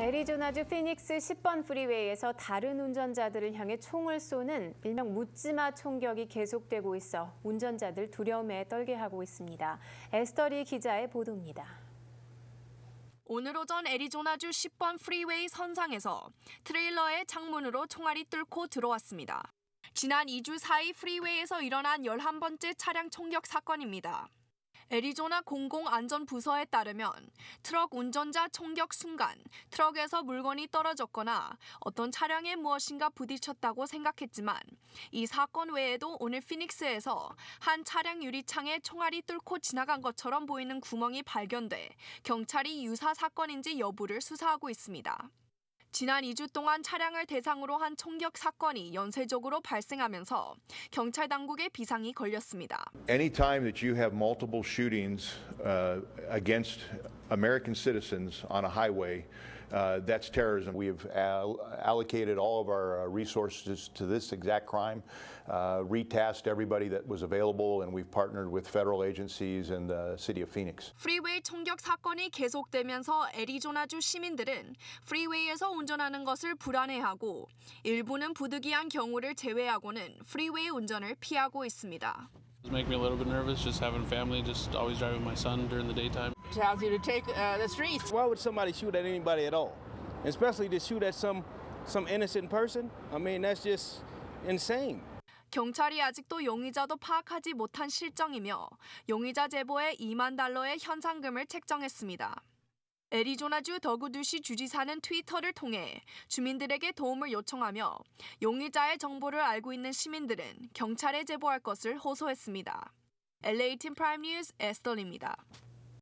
애리조나주 피닉스 10번 프리웨이에서 다른 운전자들을 향해 총을 쏘는 일명 묻지마 총격이 계속되고 있어 운전자들 두려움에 떨게 하고 있습니다. 에스터리 기자의 보도입니다. 오늘 오전 애리조나주 10번 프리웨이 선상에서 트레일러의 창문으로 총알이 뚫고 들어왔습니다. 지난 2주 사이 프리웨이에서 일어난 11번째 차량 총격 사건입니다. 애리조나 공공안전부서에 따르면 트럭 운전자 총격 순간 트럭에서 물건이 떨어졌거나 어떤 차량에 무엇인가 부딪혔다고 생각했지만 이 사건 외에도 오늘 피닉스에서 한 차량 유리창에 총알이 뚫고 지나간 것처럼 보이는 구멍이 발견돼 경찰이 유사 사건인지 여부를 수사하고 있습니다. 지난 2주 동안 차량을 대상으로 한 총격 사건이 연쇄적으로 발생하면서 경찰 당국의 비상이 걸렸습니다. Anytime that you have multiple shootings uh, against American citizens on a highway, uh, that's terrorism. We have al- allocated all of our uh, resources to this exact crime, uh, retasked everybody that was available, and we've partnered with federal agencies and the city of Phoenix. 프리웨이 총격 사건이 계속되면서 애리조나주 시민들은 프리웨이에서 운전하는 것을 불안해하고 일부는 부득이한 경우를 제외하고는 프리웨이 운전을 피하고 있습니다. Does make me a little bit nervous just having family, just always driving my son during the daytime. tells you to take uh, the streets. Why would somebody shoot at anybody at all? Especially to shoot at some some innocent person? I mean, that's just insane. 경찰이 아직도 용의자도 파악하지 못한 실정이며 용의자 제보에 2만 달러의 현상금을 책정했습니다. 애리조나주 더그두시 주지사는 트위터를 통해 주민들에게 도움을 요청하며 용의자의 정보를 알고 있는 시민들은 경찰에 제보할 것을 호소했습니다. LA 팀 프라임 뉴스 에스더입니다.